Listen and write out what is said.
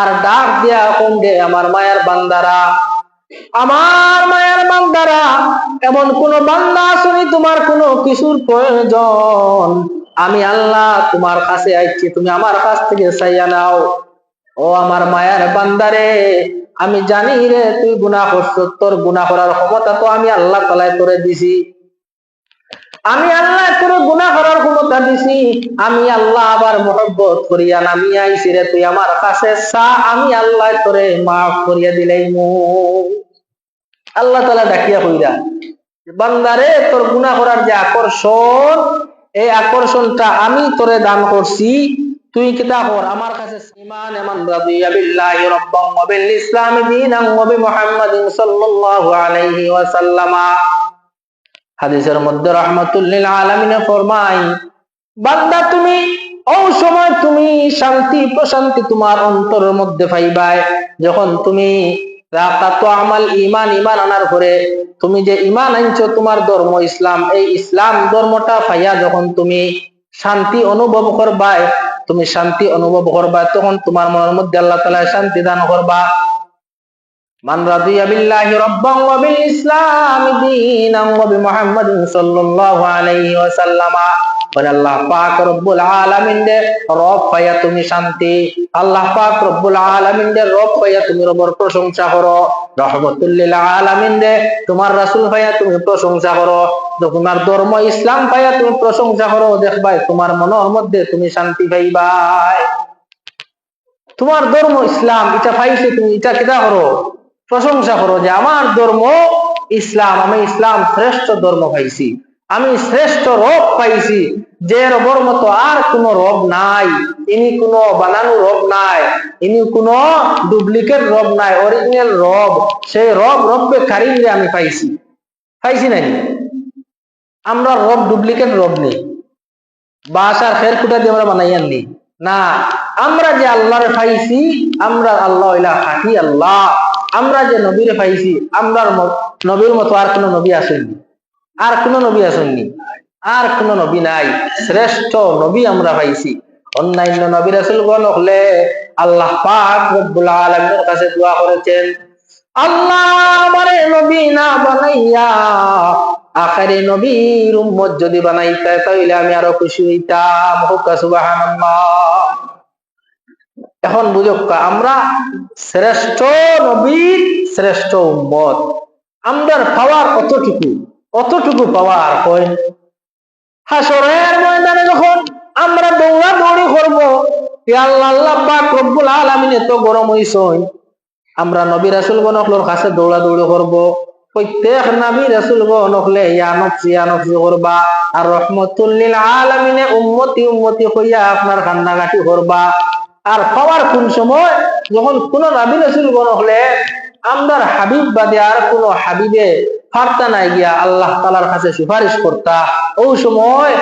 আর ডাক দিয়া যে, আমার মায়ের বান্দারা, আমার মায়ের বান্দারা, এমন কোন বান্দা শুনি তোমার কোনো কিছুর প্রয়োজন। আমি আল্লাহ তোমার কাছে আইছি, তুমি আমার কাছ থেকে চাইয়া নাও। ও আমার মায়ের বান্দারে, আমি জানি রে, তুই গুনাহ করছ, তোর গুনাহ করার ক্ষমতা তো আমি আল্লাহ তালায় করে দিছি। আমি আল্লাহ তোর গুনাহ করার ক্ষমতা দিছি আমি আল্লাহ আবার মহব্বত করিয়া নামি আইছি রে, তুই আমার কাছে চা আমি আল্লাহ তোরে মাফ করিয়া দিলাই মু। আল্লাহ তালা ডাকিয়া কইরা বান্দারে তোর গুনাহ করার যে আকর্ষণ, এই আকর্ষণটা আমি তোরে দান করছি, তুই কিতা কর? আমার কাছে ইমান এমন রাদিয়া বিল্লাহি রাব্বান ওয়া বিল ইসলামি দীনান ওয়া বি মুহাম্মাদিন সাল্লাল্লাহু আলাইহি ওয়া সাল্লামা হাদিসের মধ্যে রাহমাতুল্লিল আলামিনে ফরমাই বান্দা তুমি, ও সময় তুমি শান্তি প্রশান্তি তোমার অন্তরের মধ্যে পাইবাই যখন তুমি আমাল ইমান ইমান আনার তুমি যে ইমান আনছো, তোমার ধর্ম ইসলাম, এই ইসলাম ধর্মটা পাইয়া যখন তুমি শান্তি অনুভব করবাই তুমি শান্তি অনুভব করবা তখন তোমার মনের মধ্যে আল্লাহ তালা শান্তি দান করবা। মান রাদিয়া আল্লাহ পাক রব্বুল দে, রব পাইয়া তুমি শান্তি। আল্লাহ পাক রব্বুল রব পাইয়া তুমি রবের প্রশংসা করো। তোমার রাসূল পাইয়া তুমি প্রশংসা করো। তোমার ধর্ম ইসলাম পাইয়া তুমি প্রশংসা করো। দেখবাই তোমার মনের মধ্যে তুমি শান্তি পাইবাই তোমার ধর্ম ইসলাম, এটা পাইছে তুমি, এটা কিতা করো? প্রশংসা করো যে আমার ধর্ম ইসলাম, আমি ইসলাম শ্রেষ্ঠ ধর্ম পাইছি। আমি শ্রেষ্ঠ রব পাইছি, যে রবর মতো আর কোন রব নাই, ইনি কোন বানানো রব নাই, ইনি কোন ডুপ্লিকেট রব নাই, অরিজিনাল রব, সেই রব রব্বে কারিমরে আমি পাইছি। পাইছি নাই? আমরা রব ডুপ্লিকেট রব নেই। বাসার খের কুটা দিয়ে আমরা বানাই আনলি। না, আমরা যে আল্লাহরে পাইছি, আমরা আল্লাহ ইলা খাঁটি আল্লাহ আমরা যে নবীরে পাইছি আমরা নবীর মতো আর কোন নবী আসেননি। আর কোন নবী আসেননি। আর কোন নবী নাই। শ্রেষ্ঠ নবী আমরা পাইছি। অন্যান্য নবী রাসূলগণ হলে আল্লাহ পাক রব্বুল আলামিনের কাছে দোয়া করেছেন, আল্লাহ আমারে নবী না বানাইয়া আখারে নবীর উম্মত যদি বানাইতা তাহলে আমি আরও খুশি হইতাম। হুক্কা সুবহানাল্লাহ। এখন বুঝক আমরা শ্রেষ্ঠ নবীর শ্রেষ্ঠ উম্মত। আমরার পাওয়ার অতটুকু অতটুকু পাওয়ার হয় হাসরের ময়দানে যখন আমরা দৌড়া দৌড়ি করব এত গরম হইছই আমরা নবী রাসূল গণকলোর কাছে দৌড়া দৌড়ি করব। প্রত্যেক নবী রাসূল গণকলে ইয়ানফসি ইয়ানফসি করবা আর রহমতুল্লিল আলামিনে উম্মতি উম্মতি হইয়া আপনার কান্নাকাটি করবা। আর পাওয়ার কোন সময়? যখন কোন নাবি রসুল গণ হলে আমদার হাবিব বাদে আর কোন হাবিবে ফার্তা নাই গিয়া আল্লাহ তালার কাছে সুপারিশ করতা। ওই সময়